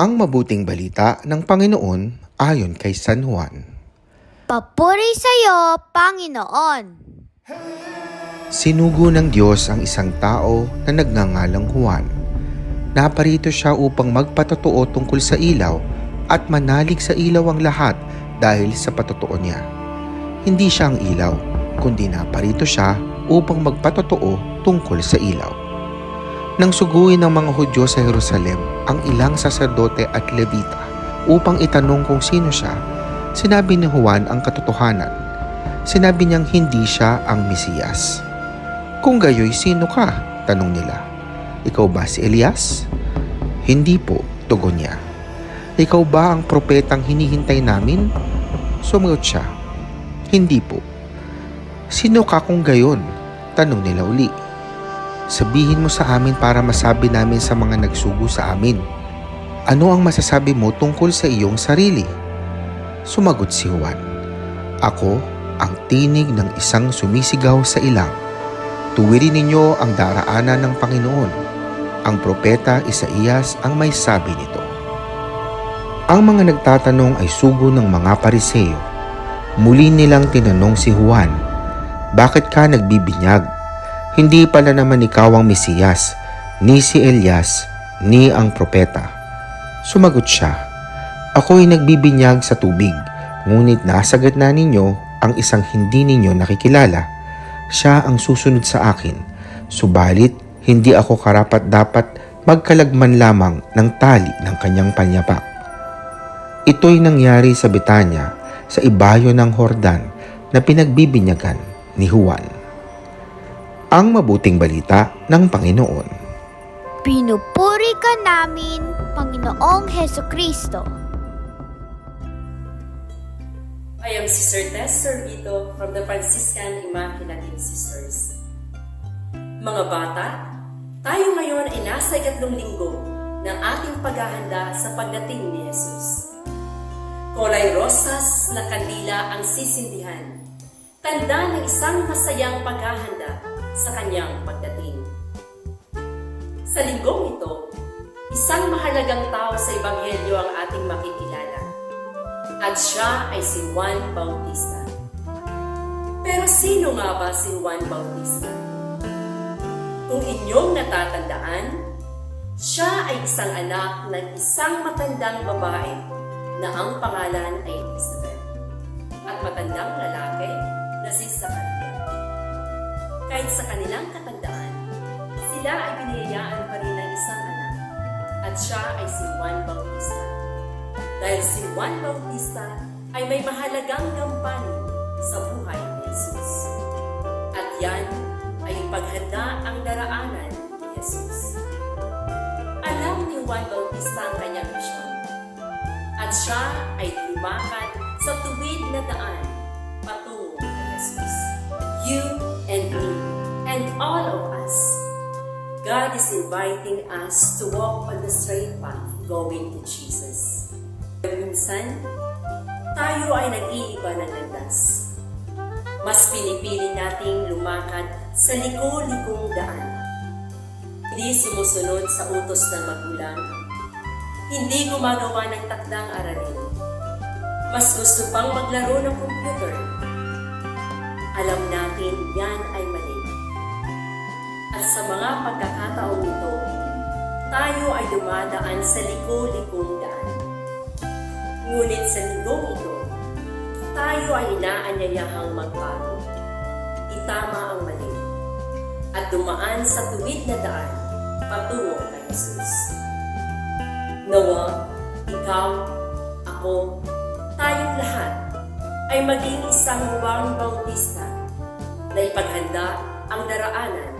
Ang mabuting balita ng Panginoon ayon kay San Juan. Papuri sa iyo, Panginoon. Sinugo ng Diyos ang isang tao na nagngangalang Juan. Naparito siya upang magpatotoo tungkol sa ilaw at manalig sa ilaw ang lahat dahil sa patotoo niya. Hindi siya ang ilaw, kundi naparito siya upang magpatotoo tungkol sa ilaw. Nang suguin ng mga Hudyo sa Jerusalem ang ilang saserdote at levita upang itanong kung sino siya, sinabi ni Juan ang katotohanan. Sinabi niyang hindi siya ang Mesiyas. Kung gayoy, sino ka? Tanong nila. Ikaw ba si Elias? Hindi po, tugon niya. Ikaw ba ang propetang hinihintay namin? Sumagot siya. Hindi po. Sino ka kung gayon? Tanong nila uli. Sabihin mo sa amin para masabi namin sa mga nagsugo sa amin. Ano ang masasabi mo tungkol sa iyong sarili? Sumagot si Juan. Ako ang tinig ng isang sumisigaw sa ilang. Tuwirin ninyo ang daraanan ng Panginoon. Ang propeta Isaías ang may sabi nito. Ang mga nagtatanong ay sugo ng mga pariseo. Muli nilang tinanong si Juan, Bakit ka nagbibinyag? Hindi pala naman ikaw ang Mesiyas, ni si Elias, ni ang propeta. Sumagot siya, Ako'y nagbibinyag sa tubig, ngunit nasa gitna ninyo ang isang hindi ninyo nakikilala. Siya ang susunod sa akin, subalit hindi ako karapat dapat magkalagman lamang ng tali ng kanyang panyapak. Ito'y nangyari sa Betanya, sa ibayo ng Hordan na pinagbibinyagan ni Juan. Ang mabuting balita ng Panginoon. Pinupuri ka namin, Panginoong Heso Kristo. I am Sister Tess Servito from the Franciscan Immaculate Sisters. Mga bata, tayo ngayon ay nasa ikatlong linggo ng ating paghahanda sa pagdating ni Jesus. Kulay rosas na kandila ang sisindihan, tanda ng isang masayang paghahanda sa kanyang pagdating. Sa linggong ito, isang mahalagang tao sa Ebanghelyo ang ating makikilala at siya ay si Juan Bautista. Pero sino nga ba si Juan Bautista? Kung inyong natatandaan, siya ay isang anak ng isang matandang babae na ang pangalan ay Elizabeth at matandang lalaki na si Zachariah. Kahit sa kanilang katandaan, sila ay biniyayaan pa rin ng isang anak at siya ay si Juan Bautista dahil si Juan Bautista ay may mahalagang gampanin sa buhay ni Jesus. At yan ay paghanda ang daraanan ni Jesus. Alam ni Juan Bautista ang kanyang misyon. At siya ay lumakad sa tuwid na daan all of us God is inviting us to walk on the straight path going to Jesus. Minsan, tayo ay nag-iiba ng landas. Mas pinipili nating lumakad sa liko-likong daan. Hindi sumusunod sa utos ng magulang. Hindi gumagawa ng takdang aralin. Mas gusto pang maglaro ng computer. Alam natin yan ay mali. Sa mga pagkakataong ito, tayo ay dumadaan sa liko-likong daan. Ngunit sa linggong ito, tayo ay inaanyayahang magbago. Itama ang mali. At dumaan sa tuwid na daan patungo kay Jesus. Nawa, ikaw, ako, tayong lahat ay maging isang Juan Bautista na ipaghanda ang daraanan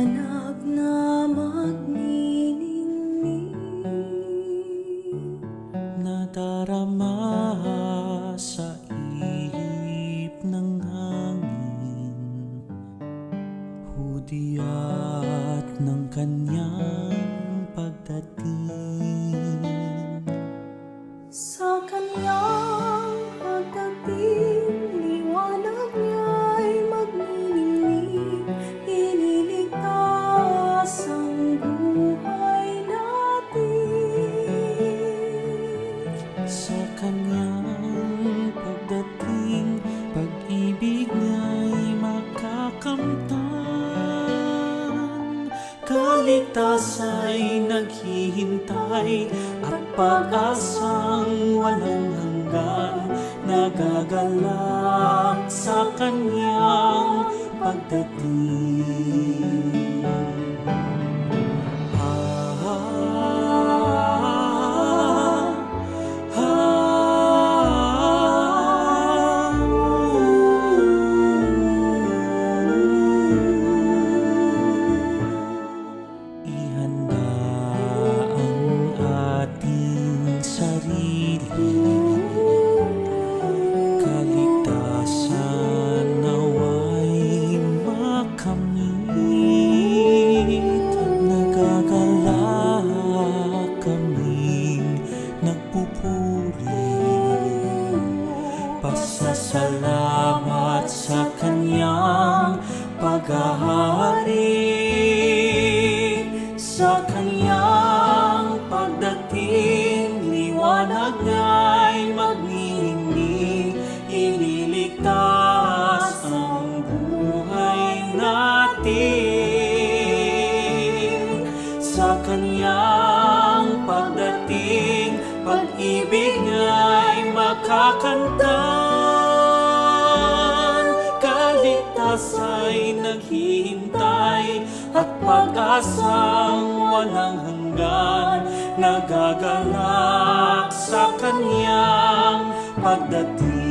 lahat ng kanyang pagdating. Naghihintay at pag-asang walang hanggan nagagalak sa kanyang pagdating. Sarili Kaligtasan naway makamit. Nagagalak kaming nagpupuri. Pasasalamat niya'y makakantan Kaligtas ay naghihintay At pag-asang walang hanggan. Nagagalak sa kanyang pagdating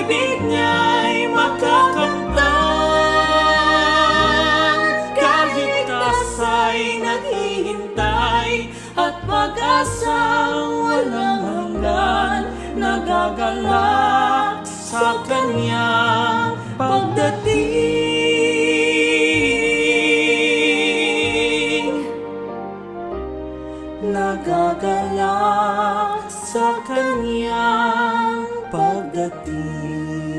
Pag-ibig niya'y makakamtan Kaligtas ay naghihintay At pag-asang walang hanggan Nagagalak sa kanyang pagdating. Nagagalak sa kanyang dating